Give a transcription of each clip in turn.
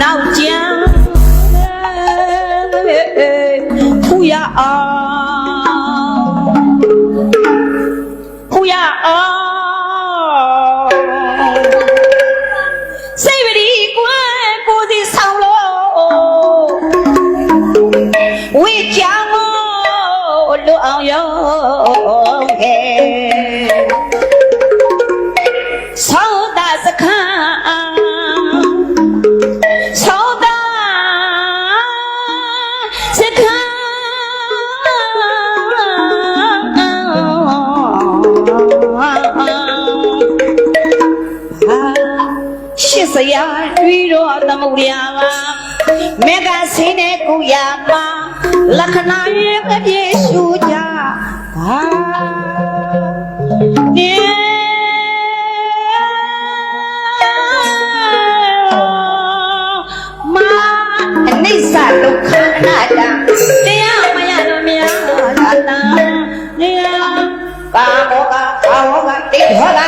နောက်ကြတယ်ဖူရအောင် င်းတဲ့ကုယာမှာလက္ခဏာရဲ့အပြည့်ရှုကြပါနေမာအနိစ္စဒုက္ခအနတ္တတရားမရလို့မရတာတာနေကာမောကကာဝကတိထောက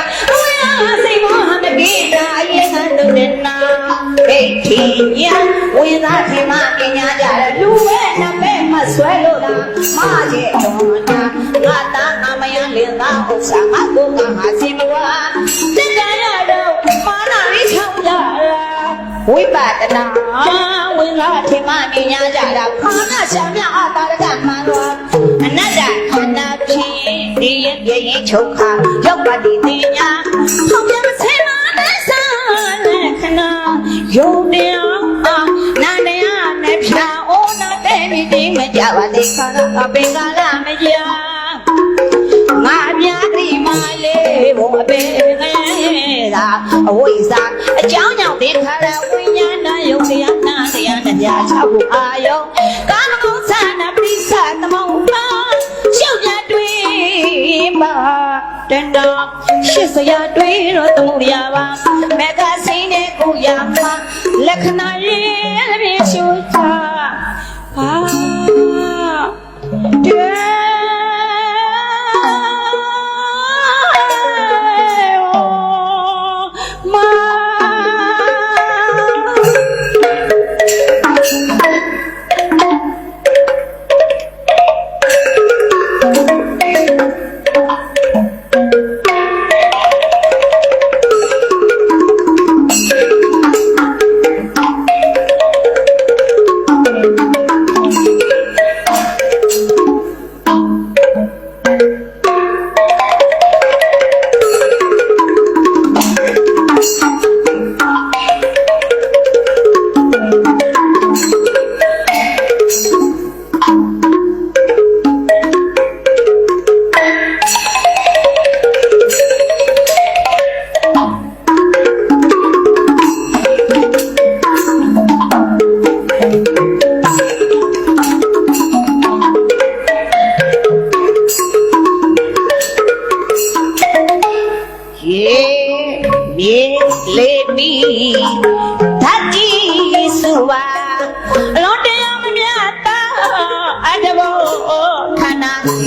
ဒိဋ္ဌိယဝိသတိမပညာကြတယ်လူရဲ့နမဲမဆွဲလို့တာမရဲ့တော်နာငါတာငါမယလင်သာဥစ္စာငါတို့ကဟာစီမဝါစကြရတော့မာနလေးချောင်းကြတာဝိပဿနာဝိသတိမပညာကြတာခန္ဓာရှာမြအတာရကမှန်သွားအနတ္တခန္ဓာဖြစ်ဒီရဲ့ပြည့်ရင်ချုပ်ခါရောက်ပါတည်တင်ညာဟောပြမဆဲပါနဲ့ဆာလက်ခဏ ယုံတရားနာနေရနဲ့ဖြာအိုးနာတဲ့မိတိမကြပါသေးခါအပင်ကလာမကြာငါမြာတိမလေးဘုံအပင်ငယ်သာအဝိဇ္ဇာအကြောင်းကြောင့်ဒီခါရဝိညာဏယုံတရားနာတရားနဲ့ပြချဖို့အာယုံကာမဂုဏ်သနာပိစ္ဆသမုပ္ပါရှုပ်ရတွေ့ပါတဏ္ဍရှစ်စရာတွေ့တော့သမုဒရာပါ ခဏာရဲ့ပြည့်ရှုချပါ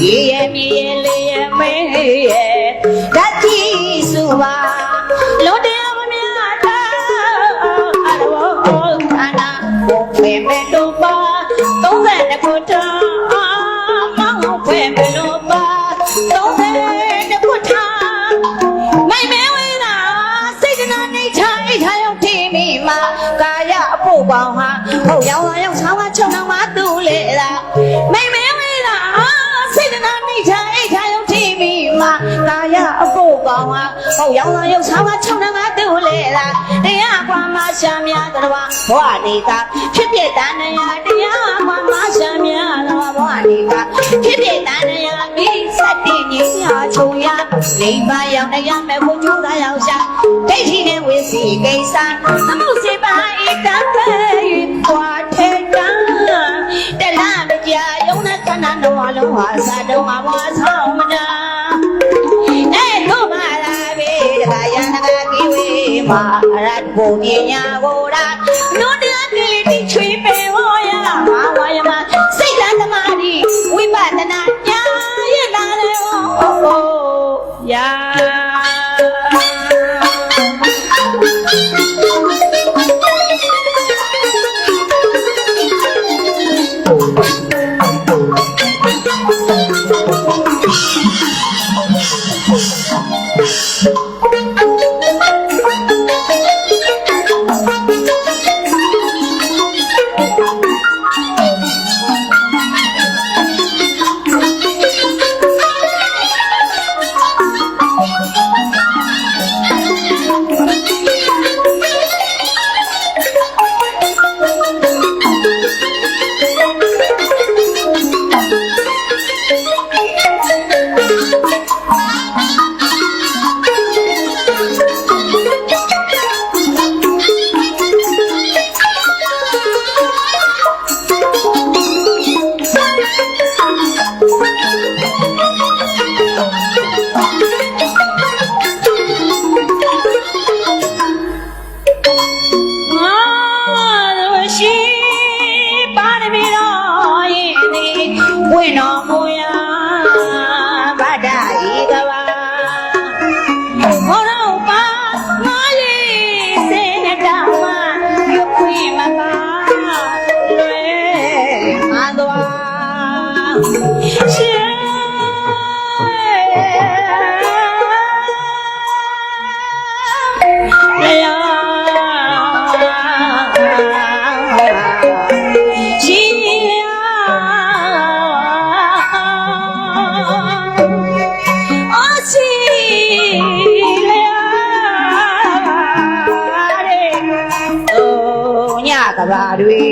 ရေရမြေလေးရမေဓာတ်ကြီးစုပါ င်းဟာဟုတ်ရောက်လာရောက်ဆောင်းကချုံတော့မှသူ့လေတာတရားကွာမရှာမြတော်ဘဝနေတာဖြစ်ဖြစ်တန်နေရတရားကွာမရှာမြတော်ဘဝနေတာဖြစ်ဖြစ်တန်နေရမိစက်တင်ကြီးညာချုံရလိမ္မာရောက်နေရမယ်ကိုကျိုးသားရောက်ရှာဒိဋ္ဌိနဲ့ဝိစီကိစ္စသမုစေပါဧကံပဲကွာထေတံတလမကြယုံနဲ့ခန္ဓာတော်လုံးဟာသာတော်မှာဝါဆောင် ဝေမာရတ်ဘုံညာကိုရာနုတ္တတိတိ Thank you. ကဘာတွေ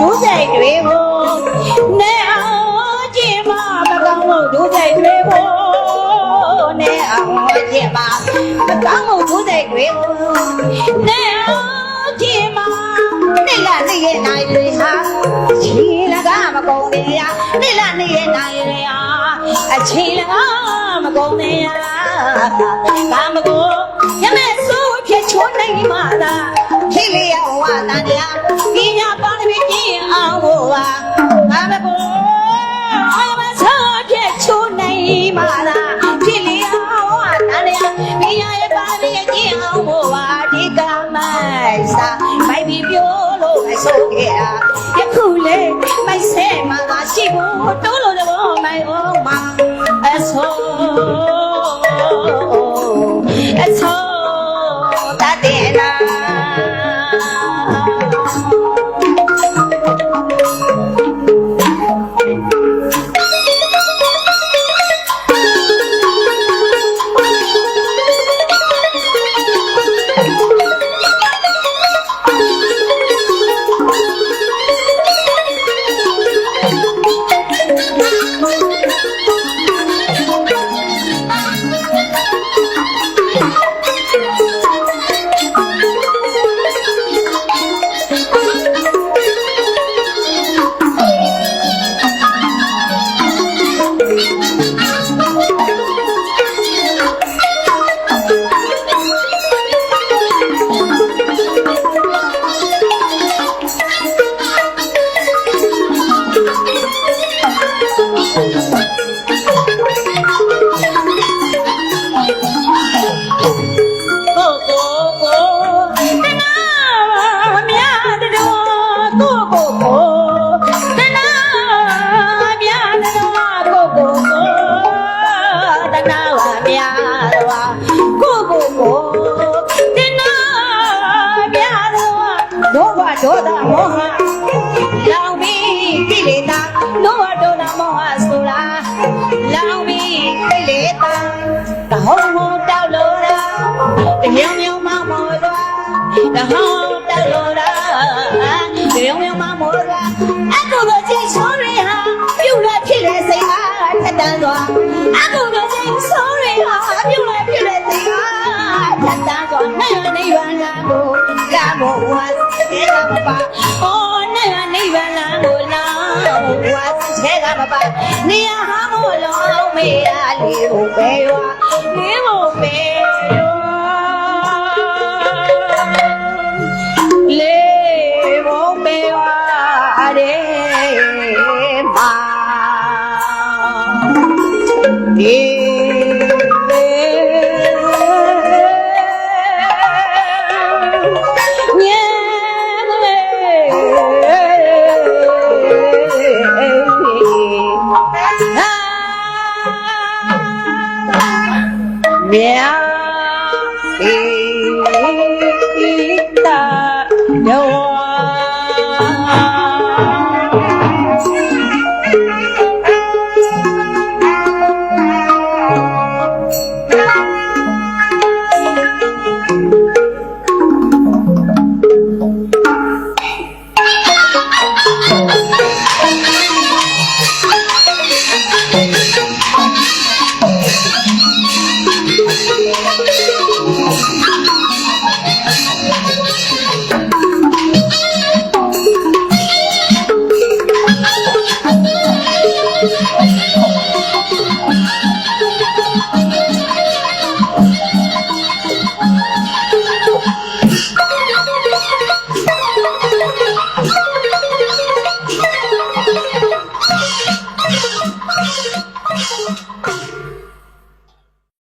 ဒုစရိုက်တွေကိုနဲ့အောင်ကြည့်မှာမကောင်းမှုဒုစရိုက်တွေကိုနဲ့အောင်ကြည့်မှာမကောင်းမှုဒုစရိုက်တွေကိုနဲ့အောင်ကြည့်မှာနေ့လနေ့ရဲ့နိုင်တွေဟာချီလကမကုန်နေရနေ့လနေ့ရဲ့နိုင်တွေဟာအချီလကမကုန်နေရဘာမကိုရမဲ့ဆိုးဖြစ်ချုံးနိုင်မှာလားခိလျဝါတန်ရပညာပါရမီကျင့် ဝါငါမကိုအာမချောပြည့်ချိုးနိုင်မာလာဖြစ်လျောင်းအတန်ရမိရရဲ့ပါမရဲ့ကြည့်အောင်မို့ဝါဒီကမိုင်စာမိုက်ပြီးပြောလို့အဆုံးခဲ့တာယခုလေမိုက်ဆဲမှာရှိဖို့တိုးလို့တော့မိုင်အောင်မှာအဆုံးအဆုံး ဒေါသမောဟလောင်ပြီးကိလေသာလောဘဒေါသမောဟဆိုတာလောင်ပြီးကိလေသာတဟုံဟောတောက်လို့တာတညောင်ညောင်မောမောသွားတဟုံ မပါဟောနဲ့နိဗ္ဗာန်လမ်းကိုလာဝါစချဲကမပါနေရဟာမို့လုံးမေရလေးကိုပဲရွာနင်းကိုပဲရွာလေးဘုံပဲရွာတဲ့မာဒီ